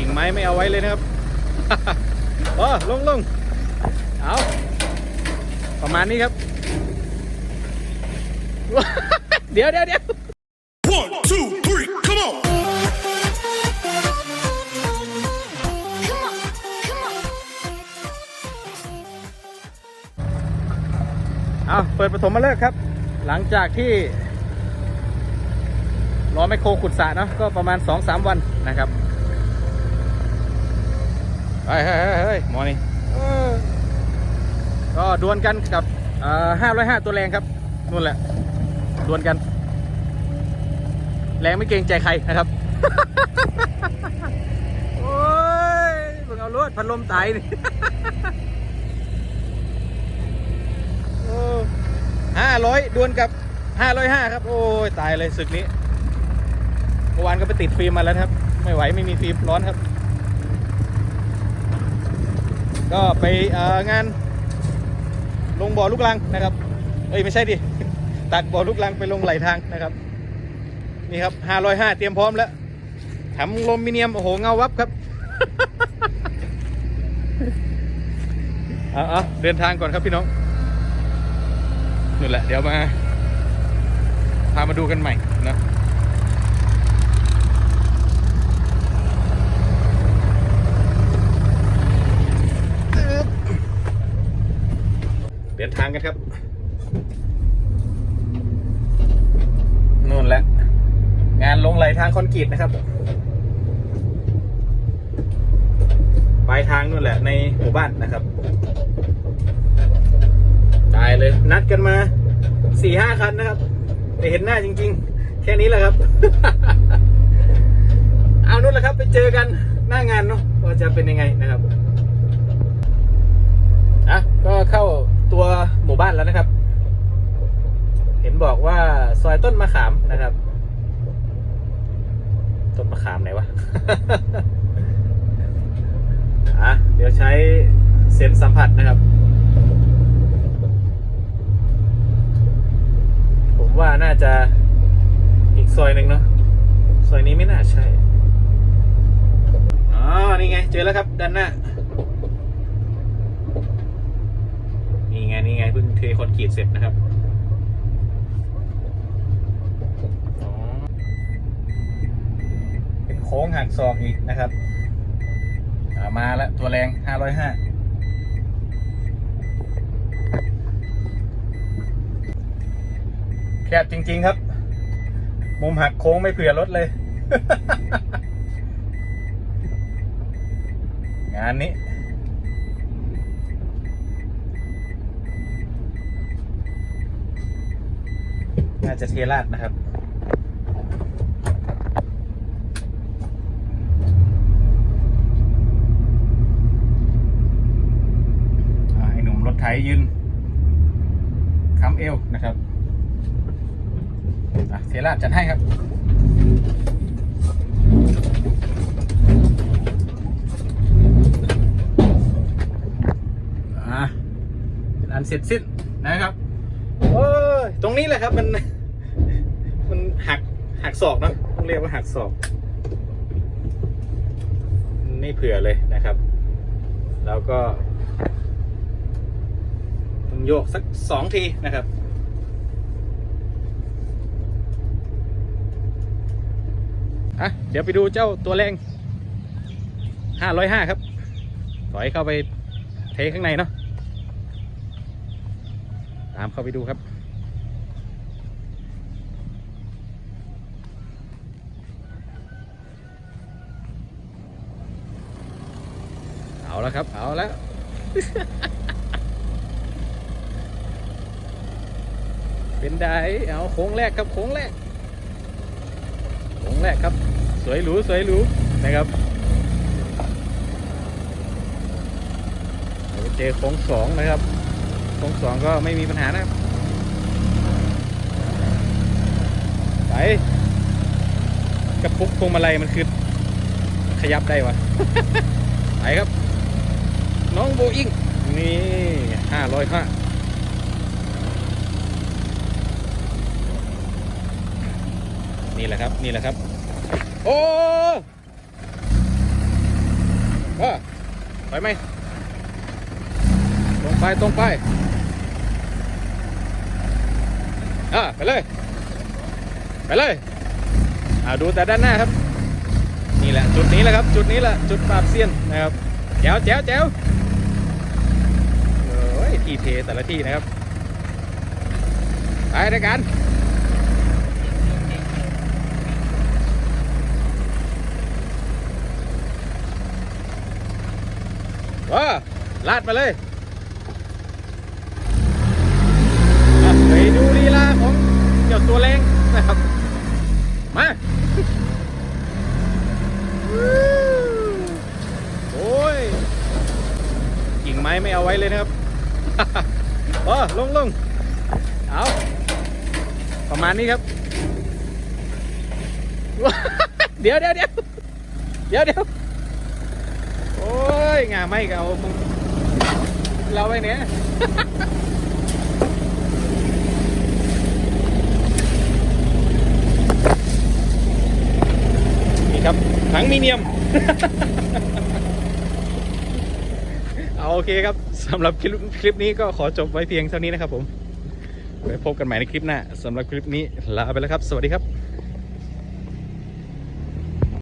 กิ่งไม้ไม่เอาไว้เลยนะครับโอ้ลงลงเอาประมาณนี้ครับ เดี๋ยวเดี๋ยวเดี๋ยว One, two, three, come on! Come on, come on. เอาเปิดปฐมมาเลิกษ์ครับ หลังจากที่รอไมโครขุดสระเนาะก็ประมาณ 2-3 วันนะครับ เฮ้ยเฮ้ยเฮ้ยเฮ้ยหมอนี่เออก็ดวลกันกับห้าร้อยห้าตัวแรงครับนู่นแหละดวลกัน แรงไม่เกรงใจใครนะครับ โอ้ยเพิ่งเอาลวดพัดลมตายนี่ห้าร้อยดวลกับห้าร้อยห้าครับ โอ้ยตายเลยศึกนี้เมื่อวานก็ไปติดฟิล์มมาแล้วนะครับ ไม่ไหวไม่มีฟิล์มร้อนครับ ก็ไปงานลงบ่อลูกลังนะครับ เอ้ยไม่ใช่ดิ ตักบ่อลูกลังไปลงไหลทางนะครับ นี่ครับห้าร้อยห้าเตรียมพร้อมแล้วทำลมมิเนียม โอ้โห เงาวับครับ เอาเอาเดินทางก่อนครับพี่น้องนู่นแหละ เดี๋ยวมา พามาดูกันใหม่นะอึ๊บเดิน ทางกันครับนู่นแหละงานลงไหลทางคอนกรีตนะครับปลายทางนู่นแหละในหมู่บ้านนะครับตายเลย นัดกันมาสี่ห้าคันนะครับ แต่เห็นหน้าจริง ๆ แค่นี้แหละครับ เอานู่นแหละครับ ไปเจอกันหน้างานเนาะว่าจะเป็นยังไงนะครับอะก็เข้าตัวหมู่บ้านแล้วนะครับ เห็นบอกว่า ซอยต้นมะขามนะครับ ต้นมะขามไหนวะอะเดี๋ยวใช้เซนสัมผัสนะครับ ผมว่าน่าจะอีกซอยหนึ่งเนาะซอยนี้ไม่น่าใช่อ๋อนี่ไง เจอแล้วครับด้านหน้านี่ไงนี่ไงเพิ่งเทคอนกรีตเสร็จนะครับอ๋อเป็น โค้งหักศอกอีกนะครับามาแล้วตัวแรง505แคบจริง ๆ ครับ มุมหักโค้งไม่เผื่อรถเลย งานนี้น่าจะเทราดนะครับ อ่า ไถยืนค้ำเอวนะครับเทราจัดให้ครับอันเสร็จสิ้นนะครับโอ้ยตรงนี้แหละครับมัน มันหักหักศอกเนะต้องเรียกว่าหักศอกนี่เผื่อเลยนะครับ แล้วก็ โยกสักสองทีนะครับ อะ เดี๋ยวไปดูเจ้าตัวแรง505ครับ ถอยเข้าไปเทข้างในเนาะ ตามเข้าไปดูครับเอาแล้วครับ เอาแล้ว เป็นไดเอาโค้งแรกครับโค้งแรกโค้งแรกครับ สวยหรูสวยหรูนะครับเดี๋ยวไปเจอโค้งสองนะครับโค้งสองก็ไม่มีปัญหานะครับไปกระปุกพวงมาลัยมันคือขยับได้วะไปครับ น้องโบอิงนี่ห้าร้อยห้า นี่แหละครับนี่แหละครับ โอ้ก็ไปไหมตรงไปตรงไปอ่าไปเลย ไปเลยอ่าดูแต่ด้านหน้าครับ นี่แหละ จุดนี้แหละครับ จุดนี้แหละจุดปราบเซียนนะครับแจ๋วแจ๋วแจ๋วเอ้ยที่เทแต่ละที่นะครับไปด้วยกัน ว้าลาดมาเลยไปดูลีลาของเจ้าตัวแรงนะครับ มาโอ้ยกิ่งไม้ไม่เอาไว้เลยนะครับโอ้ลงลงเอาประมาณนี้ครับเดี๋ยวเดี๋ยวเดี๋ยวเดี๋ยวเดี๋ยวโอ้ ยงาไม่ก็เอามึงเราไว้เนี่ยนี่ครับถังมีเนียม เอาโอเคครับสำหรับคลิปคลิปนี้ก็ขอจบไว้เพียงเท่านี้นะครับผมไว้พบกันใหม่ในคลิปหน้าสำหรับคลิปนี้ลาไปแล้วครับ สวัสดีครับ